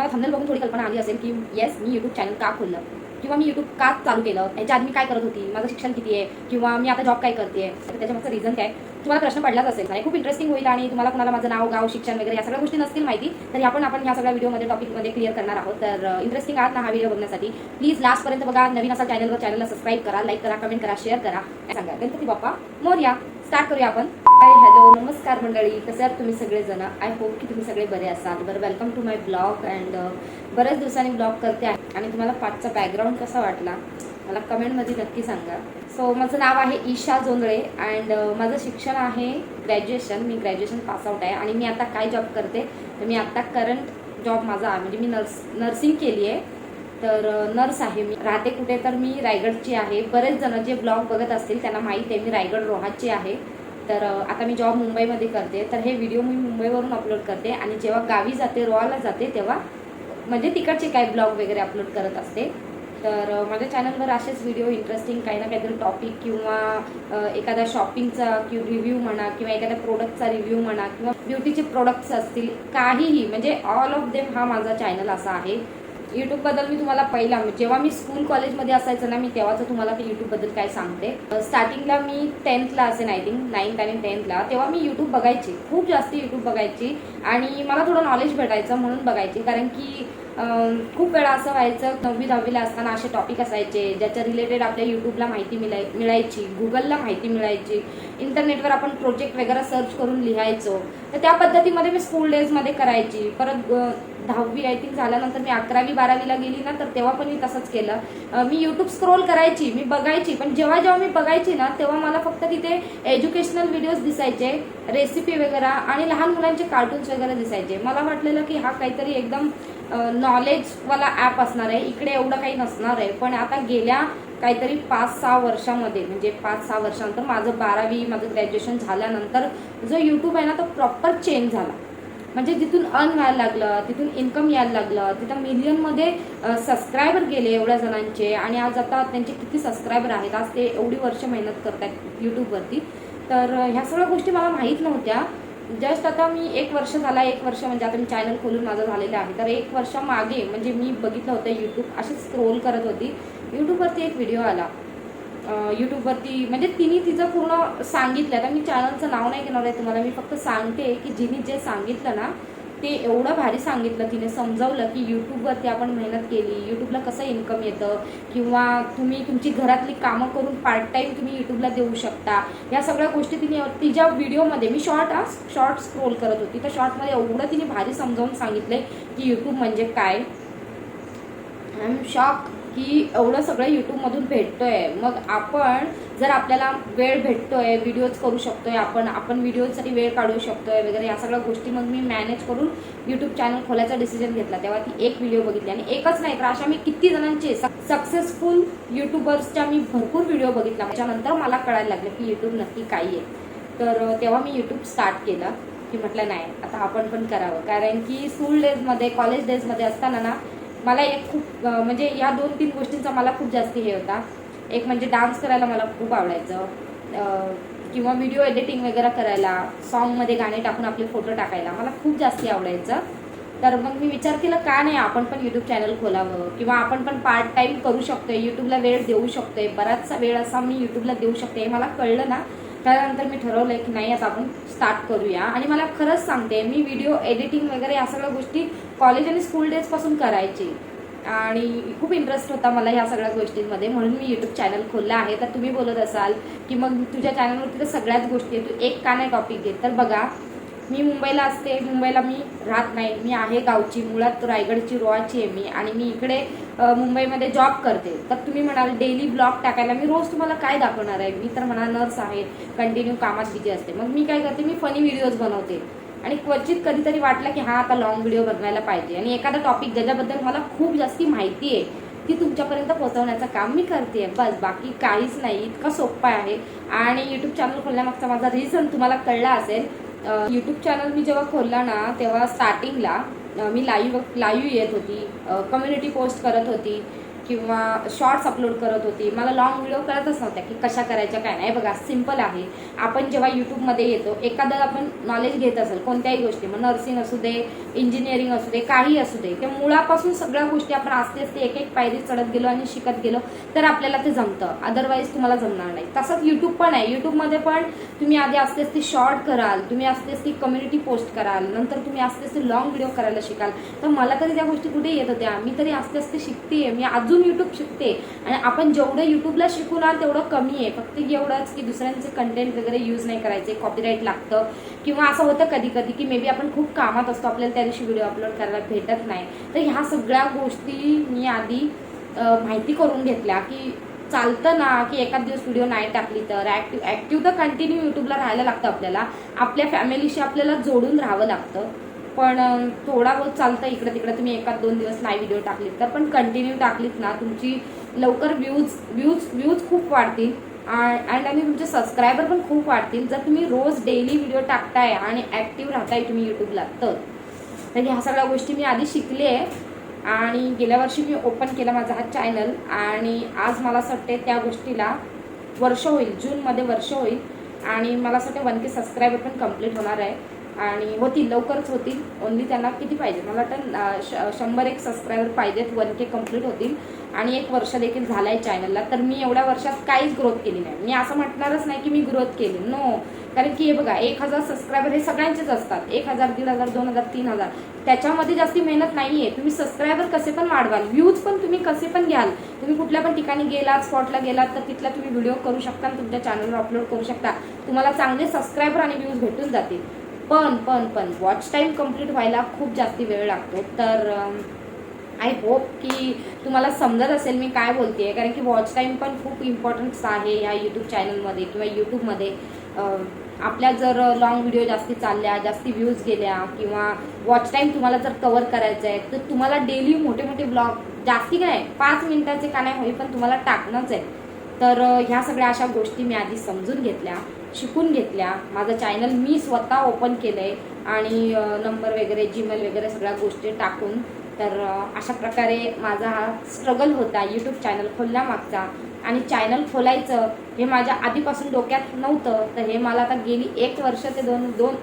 तुम्हाला थंबनेल बघून थोडी कल्पना आली असेल की येस मी यूट्यूब चॅनल का खोललं? किंवा मी यूट्यूब का चालू केलं? याच्या आधी मी काय करत होती? माझं शिक्षण किती आहे? किंवा मी आता जॉब काय करते तर त्याच्यामागचं रिझन काय? तुम्हाला प्रश्न पडलाच असेल. आणि खूप इंटरेस्टिंग होईल आणि तुम्हाला कोणाला माझं नाव गाव शिक्षण वगैरे या सगळ्या गोष्टी नसतील माहिती तर आपण आपण ह्या सगळ्या व्हिडिओमध्ये टॉपिकमध्ये क्लिअर करणार आहोत. तर इंटरेस्टिंग आहात ना हा व्हिडिओ बघण्यासाठी? प्लीज लास्टपर्यंत बघा. नवीन असा चॅनलवर चॅनलला सबस्क्राईब करा लाईक करा कमेंट करा शेअर करा. सांगा गणपती बाप्पा मोर्या. स्टार्ट करूया आपण. हॅलो नमस्कार मंडळी. कसे आहात तुम्ही सगळेजण? आय होप की तुम्ही सगळे बरे असाल. बरं welcome to my blog and बऱ्याच दिवसांनी ब्लॉग करते आहे. आणि तुम्हाला पाठचा बॅकग्राऊंड कसा वाटला? मला कमेंटमध्ये नक्की सांगा. सो माझं नाव आहे ईशा जोंधळे अँड uh, माझं शिक्षण आहे ग्रॅज्युएशन मी ग्रॅज्युएशन पासआउट आहे. आणि मी आता काय जॉब करते? तर मी आता करंट जॉब माझा म्हणजे मी नर्स नर्सिंग केली आहे तर नर्स आहे मी. राहते कुठे तर मी रायगडची आहे. बरेच जण जे ब्लॉग बघत असतील त्यांना माहीत आहे मी रायगड रोहाची आहे. तर आता मी जॉब मुंबईमध्ये करते. तर हे व्हिडिओ मी मुंबईवरून अपलोड करते आणि जेव्हा गावी जाते रोहाला जाते तेव्हा म्हणजे तिकडचे काय ब्लॉग वगैरे अपलोड करत असते. तर माझ्या चॅनलवर असेच व्हिडिओ इंटरेस्टिंग काही ना काहीतरी टॉपिक किंवा एखादा एखाद्या शॉपिंगचा किंवा रिव्ह्यू म्हणा किंवा एखाद्या प्रोडक्टचा रिव्ह्यू म्हणा किंवा ब्युटीचे प्रोडक्ट्स असतील काहीही. म्हणजे ऑल ऑफ देम हा माझा चॅनल असा आहे. यूट्यूबबद्दल मी तुम्हाला पहिला जेव्हा मी स्कूल कॉलेजमध्ये असायचं ना मी तेव्हाच तुम्हाला ते यूट्यूबबद्दल काय सांगते. स्टार्टिंगला मी टेन्थला असेन आय थिंक नाईन्थ आणि टेन्थला तेव्हा मी यूट्यूब बघायची खूप जास्त यूट्यूब बघायची आणि मला थोडं नॉलेज भेटायचं म्हणून बघायची. कारण की खूप वेळा असं व्हायचं नववी दहावीला असताना असे टॉपिक असायचे ज्याच्या रिलेटेड आपल्या यूट्यूबला माहिती मिळाय मिळायची गुगलला माहिती मिळायची. इंटरनेटवर आपण प्रोजेक्ट वगैरे सर्च करून लिहायचो. तर त्या पद्धतीमध्ये मी स्कूल डेजमध्ये करायची. परत दहावी आय थिंक झाल्यानंतर मी अकरावी बारावीला गेली ना तर तेव्हा पण मी तसंच केलं. मी यूट्यूब स्क्रोल करायची मी बघायची पण जेव्हा जेव्हा मी बघायची ना तेव्हा मला फक्त तिथे एज्युकेशनल व्हिडिओज दिसायचे रेसिपी वगैरे आणि लहान मुलांचे कार्टून्स वगैरे दिसायचे. मला वाटलेलं की हा काहीतरी एकदम नॉलेजवाला ॲप असणार आहे. इकडे एवढं काही नसणार आहे. पण आता गेल्या काहीतरी पाच सहा वर्षामध्ये म्हणजे पाच सहा वर्षानंतर माझं बारावी माझं ग्रॅज्युएशन झाल्यानंतर जो यूट्यूब आहे ना तो प्रॉपर चेंज झाला. म्हणजे जिथून अर्न व्हायला लागलं तिथून इन्कम यायला लागलं तिथं मिलियनमध्ये सबस्क्रायबर गेले एवढ्या जणांचे आणि आज आता त्यांचे किती सबस्क्रायबर आहेत आज ते एवढी वर्ष मेहनत करत आहेत यूट्यूबवरती तर ह्या सगळ्या गोष्टी मला माहीत नव्हत्या. जस्ट आता मी एक वर्ष झाला एक वर्ष म्हणजे आता मी चॅनल खोलून माझं झालेलं आहे. तर एक वर्ष मागे म्हणजे मी बघितलं होतं यूट्यूब अशीच स्क्रोल करत होती. यूट्यूबवरती एक व्हिडिओ आला. यूट्यूबवरती म्हणजे तिने तिचं पूर्ण सांगितलं. आता मी चॅनलचं नाव नाही घेणार आहे तुम्हाला मी फक्त सांगते की जिने जे सांगितलं ना ते एवढं भारी सांगितलं तिने समजावलं की यूट्यूबवरती आपण मेहनत केली यूट्यूबला कसं इन्कम येतं किंवा तुम्ही तुमची घरातली कामं करून पार्ट टाईम तुम्ही यूट्यूबला देऊ शकता. या सगळ्या गोष्टी तिने तिच्या व्हिडिओमध्ये मी शॉर्ट आज शॉर्ट स्क्रोल करत होती. तर शॉर्टमध्ये एवढं तिने भारी समजावून सांगितलं की यूट्यूब म्हणजे काय. आय एम शॉक की एवढं सगळं यूट्यूबमधून भेटतोय. मग आपण जर आपल्याला वेळ भेटतोय व्हिडिओज करू शकतोय आपण आपण व्हिडिओजसाठी वेळ काढू शकतोय वगैरे या सगळ्या गोष्टी मग मी मॅनेज करून यूट्यूब चॅनल खोलायचा डिसिजन घेतला. तेव्हा ती एक व्हिडिओ बघितली आणि एकच नाही तर अशा मी किती जणांचे सक्सेसफुल युट्यूबर्सच्या मी भरपूर व्हिडिओ बघितला. त्याच्यानंतर मला कळायला लागलं की यूट्यूब नक्की काय आहे. तर तेव्हा मी यूट्यूब स्टार्ट केलं. की म्हटलं नाही आता आपण पण करावं. कारण की स्कूल डेजमध्ये कॉलेज डेजमध्ये असताना ना मला एक खूप म्हणजे या दोन तीन गोष्टींचा मला खूप जास्त हे होता. एक म्हणजे डान्स करायला मला खूप आवडायचं. किंवा व्हिडिओ एडिटिंग वगैरे करायला सॉन्गमध्ये गाणे टाकून आपले फोटो टाकायला मला खूप जास्त आवडायचं. तर मग मी विचार केला का नाही आपण पण यूट्यूब चॅनल खोलावं? किंवा आपण पण पार्ट टाईम करू शकतोय यूट्यूबला वेळ देऊ शकतोय बराचसा वेळ असा मी यूट्यूबला देऊ शकते हे मला कळलं ना. त्यानंतर मी ठरवलंय की नाही आता आपण स्टार्ट करूया. आणि मला खरंच सांगते मी व्हिडिओ एडिटिंग वगैरे या सगळ्या गोष्टी कॉलेज आणि स्कूल डेजपासून करायची. आणि खूप इंटरेस्ट होता मला ह्या सगळ्या गोष्टींमध्ये. म्हणून मी यूट्यूब चॅनल खोललं आहे. तर तुम्ही बोलत असाल की मग तुझ्या चॅनलवरती तर सगळ्याच गोष्टी आहेत. तू एक का नाही टॉपिक घेत? तर बघा मी मुंबईला असते मुंबईला मी राहत नाही. मी आहे गावची मुळात रायगडची रोआची आहे मी. आणि मी इकडे मुंबईमध्ये जॉब करते. तर तुम्ही म्हणाल डेली ब्लॉग टाकायला. मी रोज तुम्हाला काय दाखवणार आहे? मी तर म्हणा नर्स आहे कंटिन्यू कामात बिझी असते. मग मी काय करते? मी फनी व्हिडिओज बनवते. आणि क्वचित कधीतरी वाटलं की हा आता लॉंग व्हिडिओ बनवायला पाहिजे. आणि एखादा टॉपिक ज्याच्याबद्दल मला खूप जास्ती माहिती आहे ती तुमच्यापर्यंत पोहोचवण्याचं काम मी करते. बस बाकी काहीच नाही. इतकं सोपं आहे. आणि यूट्यूब चॅनल खोलण्यामागचा माझा रिझन तुम्हाला कळला असेल यूट्यूब चॅनल मी जेव्हा खोलला ना तेव्हा स्टार्टिंगला मी लाईव्ह लाईव्ह येत होती. कम्युनिटी पोस्ट करत होती. किंवा शॉर्ट्स अपलोड करत होती. मला लॉंग व्हिडिओ करतच नव्हत्या की कशा करायच्या काय नाही. बघा सिंपल आहे. आपण जेव्हा यूट्यूबमध्ये येतो एखादं आपण नॉलेज घेत असेल कोणत्याही गोष्टी मग नर्सिंग असू दे इंजिनिअरिंग असू दे काही असू दे ते मुळापासून सगळ्या गोष्टी आपण आस्ते आस्ते एक एक पायरी चढत गेलो आणि शिकत गेलो तर आपल्याला ते जमतं. अदरवाईज तुम्हाला जमणार नाही. तसंच यूट्यूब पण आहे. यूट्यूबमध्ये पण तुम्ही आधी आस्ते आस्ते शॉर्ट कराल तुम्ही आस्ते आस्ते कम्युनिटी पोस्ट कराल नंतर तुम्ही आस्ते आस्ते लॉंग व्हिडिओ करायला शिकाल. तर मला तरी त्या गोष्टी कुठे येत होत्या. मी तरी आस्ते आस्ते शिकते मी अजून यूट्यूब शिकते. आणि आपण जेवढं यूट्यूबला शिकवणार तेवढं कमी आहे. फक्त एवढंच की दुसऱ्यांचे कंटेंट वगैरे यूज नाही करायचे कॉपीराईट लागतं. किंवा असं होतं कधी कधी की मे बी आपण खूप कामात असतो आपल्याला त्या दिवशी व्हिडिओ अपलोड करायला भेटत नाही. तर ह्या सगळ्या गोष्टी मी आधी माहिती करून घेतल्या की चालतं ना की एखाद दिवस व्हिडिओ नाही टाकली तर ॲक्टिव्ह ॲक्टिव्ह तर कंटिन्यू यूट्यूबला राहायला लागतं आपल्याला. आपल्या फॅमिलीशी आपल्याला जोडून राहावं लागतं. पण थोडा बहुत चालतं इकडं तिकडं. तुम्ही एकाच दोन दिवस नाही व्हिडिओ टाकलीत तर. पण कंटिन्यू टाकलीत ना तुमची लवकर व्ह्यूज व्ह्यूज व्ह्यूज खूप वाढतील. अँड आणि तुमचे सबस्क्रायबर पण खूप वाढतील. जर तुम्ही रोज डेली व्हिडिओ टाकताय आणि ॲक्टिव्ह राहताय तुम्ही यूट्यूबला तर. ह्या सगळ्या गोष्टी मी आधी शिकले आहे. आणि गेल्या वर्षी मी ओपन केला माझा हा चॅनल आणि आज मला असं वाटते त्या गोष्टीला वर्ष होईल. जूनमध्ये वर्ष होईल. आणि मला असं वाटते वन के सबस्क्रायबर पण कंप्लीट होणार आहे. आणि होतील लवकरच होतील ओनली त्यांना किती पाहिजे? मला वाटतं श- शंभर एक सबस्क्रायबर पाहिजेत वन के कंप्लीट होतील. आणि एक वर्ष देखील झालं आहे चॅनलला तर मी एवढ्या वर्षात काहीच ग्रोथ केली नाही. मी असं म्हटणारच नाही की मी ग्रोथ केली. नो कारण की हे बघा एक हजार सबस्क्रायबर हे सगळ्यांचेच असतात. एक हजार दीड हजार दोन हजार तीन हजार. त्याच्यामध्ये जास्ती मेहनत नाही आहे तुम्ही सबस्क्रायबर कसे पण वाढवाल. व्ह्यूज पण तुम्ही कसे पण घ्याल. तुम्ही कुठल्या पण ठिकाणी गेलात स्पॉटला गेलात तर तिथला तुम्ही व्हिडिओ करू शकता आणि तुमच्या चॅनलवर अपलोड करू शकता. तुम्हाला चांगले सबस्क्रायबर आणि व्ह्यूज भेटून जातील. पण पण पण. वॉच टाईम कंप्लीट व्हायला खूप जास्ती वेळ लागतो. तर आय होप की तुम्हाला समजत असेल मी काय बोलते कारण की वॉच टाईम पण खूप इम्पॉर्टन्स आहे या यूट्यूब चॅनलमध्ये किंवा यूट्यूबमध्ये आपल्या जर लॉंग व्हिडिओ जास्ती चालल्या जास्ती व्ह्यूज गेल्या किंवा वॉच टाईम तुम्हाला जर कवर करायचं आहे तर तुम्हाला डेली मोठे मोठे ब्लॉग जास्ती काय पाच मिनिटाचे का नाही होई पण तुम्हाला टाकणंच आहे. तर ह्या सगळ्या अशा गोष्टी मी आधी समजून घेतल्या. शिकून घेतल्या. माझं चॅनल मी स्वतः ओपन केलं आहे आणि नंबर वगैरे जीमेल वगैरे सगळ्या गोष्टी टाकून. तर अशा प्रकारे माझा हा स्ट्रगल होता यूट्यूब चॅनल खोलण्यामागचा. आणि चॅनल खोलायचं हे माझ्या आधीपासून डोक्यात नव्हतं. तर हे मला आता गेली एक वर्ष ते दोन दोन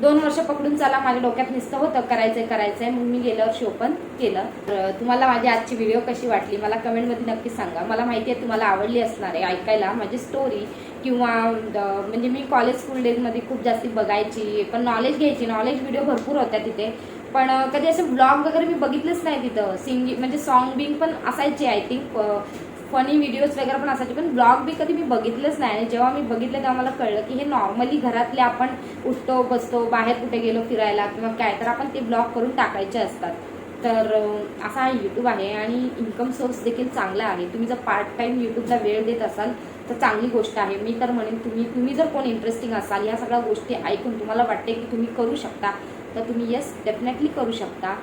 दोन वर्ष पकडून चला माझ्या डोक्यात नुसतं होतं करायचंय करायचंय मग मी गेल्या वर्षी ओपन केलं. तर तुम्हाला माझी आजची व्हिडिओ कशी वाटली? मला कमेंटमध्ये नक्की सांगा. मला माहिती आहे तुम्हाला आवडली असणार आहे ऐकायला माझी स्टोरी किंवा द- म्हणजे मी कॉलेज स्कूल डेजमध्ये खूप जास्ती बघायची पण नॉलेज घ्यायची. नॉलेज व्हिडिओ भरपूर होत्या तिथे. पण कधी असे ब्लॉग वगैरे मी बघितलेच नाही तिथं. सिंगिंग म्हणजे सॉन्ग बिंग पण असायचे आय थिंक फनी व्हिडिओज वगैरे पण असायचे पण ब्लॉग बी कधी मी बघितलंच नाही. आणि जेव्हा मी बघितलं तेव्हा मला कळलं की हे नॉर्मली घरातले आपण उठतो बसतो बाहेर कुठे गेलो फिरायला किंवा काय तर आपण ते ब्लॉग करून टाकायचे असतात. तर असा हा यूट्यूब आहे आणि इन्कम सोर्स देखील चांगला आहे. तुम्ही जर पार्ट टाईम यूट्यूबला वेळ देत असाल तर चांगली गोष्ट आहे. मी तर म्हणेन तुम्ही तुम्ही जर कोण इंटरेस्टिंग असाल या सगळ्या गोष्टी ऐकून तुम्हाला वाटते की तुम्ही करू शकता तर तुम्ही येस डेफिनेटली करू शकता.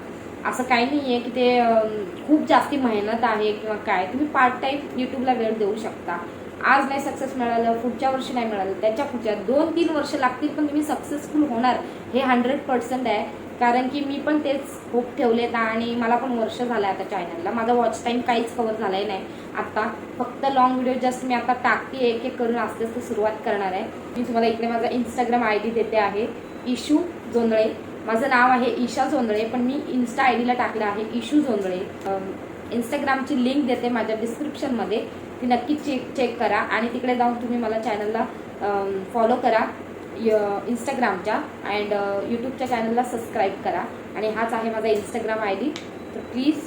असं काही नाही आहे की ते खूप जास्ती मेहनत आहे किंवा काय. तुम्ही पार्ट टाईम यूट्यूबला वेळ देऊ शकता. आज नाही सक्सेस मिळालं पुढच्या वर्षी नाही मिळालं त्याच्या पुढच्या दोन तीन वर्ष लागतील पण तुम्ही सक्सेसफुल होणार. हे हंड्रेड पर्सेंट आहे. कारण की मी पण तेच होप ठेवलेत आणि मला पण वर्ष झालं आहे आता चॅनलला माझा वॉच टाईम काहीच कवर झालाय नाही. आता फक्त लॉंग व्हिडिओ जस्ट मी आता टाकते एक एक करून असते आस्ते सुरुवात करणार आहे. मी तुम्हाला इकडे माझा इंस्टाग्राम आय डी देते आहे. इशू जोंधळे. माझं नाव आहे ईशा जोंधळे पण मी इन्स्टा आय डीला टाकलं आहे इशू जोंधळे. इंस्टाग्रामची लिंक देते माझ्या डिस्क्रिप्शनमध्ये ती नक्की चेक चेक करा आणि तिकडे जाऊन तुम्ही मला चॅनलला फॉलो करा. इंस्टाग्रामच्या अँड यूट्यूबच्या चॅनलला सबस्क्राईब करा. आणि हाच आहे माझा इंस्टाग्राम आय डी तर please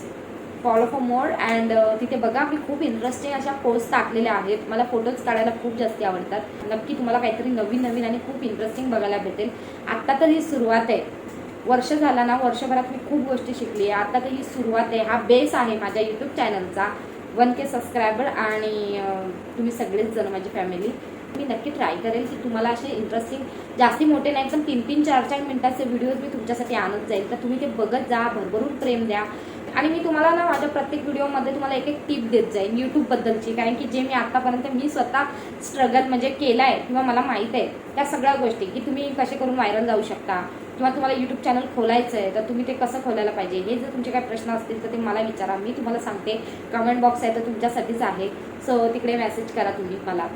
follow for more and तिथे बघा मी खूप इंटरेस्टिंग अशा पोस्ट टाकलेल्या आहेत. मला फोटोज काढायला खूप जास्त आवडतात. नक्की तुम्हाला काहीतरी नवीन नवीन आणि खूप इंटरेस्टिंग बघायला भेटेल. आत्ता तर ही सुरुवात आहे. वर्ष झाला ना वर्षभरात मी खूप गोष्टी शिकली आहे. आता तर ही सुरुवात आहे. हा बेस आहे माझ्या यूट्यूब चॅनलचा वन के सबस्क्रायबर आणि तुम्ही सगळेच जण माझी फॅमिली मी नक्की ट्राय करेल की तुम्हाला असे इंटरेस्टिंग जास्ती मोठे नाही पण तीन तीन चार चार मिनिटाचे व्हिडिओज मी तुमच्यासाठी आणत जाईल. तर तुम्ही ते बघत जा भरभरून प्रेम द्या. आणि मी तुम्हाला ना माझ्या प्रत्येक व्हिडिओमध्ये तुम्हाला एक एक टिप देत जाईल यूट्यूबबद्दलची कारण की जे मी आतापर्यंत मी स्वतः स्ट्रगल म्हणजे केला आहे किंवा मला माहीत आहे त्या सगळ्या गोष्टी की तुम्ही कसे करून व्हायरल जाऊ शकता किंवा तुम्हाला यूट्यूब चॅनल खोलायचं आहे तर तुम्ही ते कसं खोलायला पाहिजे? हे जर तुमचे काही प्रश्न असतील तर ते मला विचारा. मी तुम्हाला सांगते. कमेंट बॉक्स आहे तर तुमच्यासाठीच आहे. सो तिकडे मेसेज करा तुम्ही मला.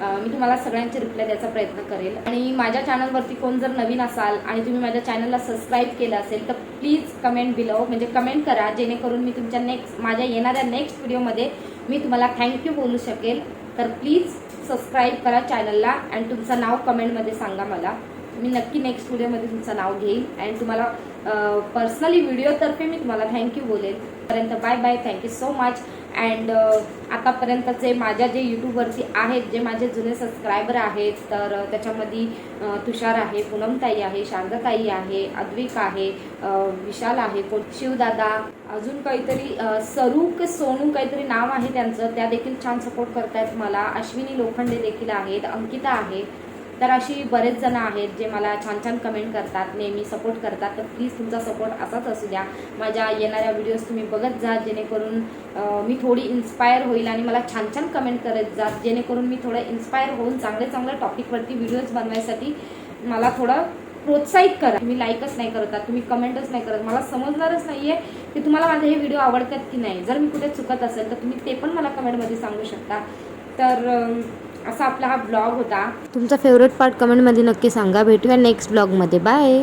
मी तुम्हाला सगळ्यांचे रिप्लाय द्यायचा प्रयत्न करेल. आणि माझ्या चॅनलवरती कोण जर नवीन असाल आणि तुम्ही माझ्या चॅनलला सबस्क्राईब केलं असेल तर प्लीज कमेंट बिलो म्हणजे कमेंट करा जेणेकरून मी तुमच्या नेक्स्ट माझ्या येणाऱ्या नेक्स्ट व्हिडिओमध्ये मी तुम्हाला थँक्यू बोलू शकेल. तर प्लीज सबस्क्राईब करा चॅनलला अँड तुमचं नाव कमेंटमध्ये सांगा मला. मी नक्की नेक्स्ट व्हिडिओमध्ये तुमचं नाव घेईन. आणि तुम्हाला पर्सनली व्हिडिओतर्फे मी तुम्हाला थँक्यू बोलेल पर्यंत bye bye thank you so much and आतापर्यंतचे माझ्या जे यूट्यूबवरती आहेत जे माझे जुने सबस्क्रायबर आहेत तर त्याच्यामध्ये तुषार आहे पूनमताई आहे शारदाताई आहे अद्विक आहे विशाल आहे कोण? शिवदादा अजून काहीतरी सरूक सरू के सोनू काहीतरी नाव आहे त्यांचं त्या देखील छान सपोर्ट करतायत मला. अश्विनी लोखंडे देखील आहेत अंकिता आहे तर अशी बरेच जण आहेत जे मला छान छान कमेंट करतात नेहमी सपोर्ट करतात. तर प्लीज तुमचा सपोर्ट असाच असू द्या. माझ्या येणाऱ्या व्हिडिओज तुम्ही बघत जा जेणेकरून मी थोडी इन्स्पायर होईल आणि मला छान छान कमेंट करत जा. जेणेकरून मी थोडं इन्स्पायर होऊन चांगले चांगल्या टॉपिकवरती व्हिडिओज बनवायसाठी मला थोडं प्रोत्साहित करा. तुम्ही लाईकच नाही करतात तुम्ही कमेंटच नाही करत मला समजणारच नाहीये की तुम्हाला माझे हे व्हिडिओ आवडतात की नाही. जर मी कुठे चुकत असेल तर तुम्ही ते पण मला कमेंटमध्ये सांगू शकता. तर असा आपला हा ब्लॉग होता. तुमचा फेवरेट पार्ट कमेंटमध्ये नक्की सांगा. भेटूया नेक्स्ट ब्लॉगमध्ये बाय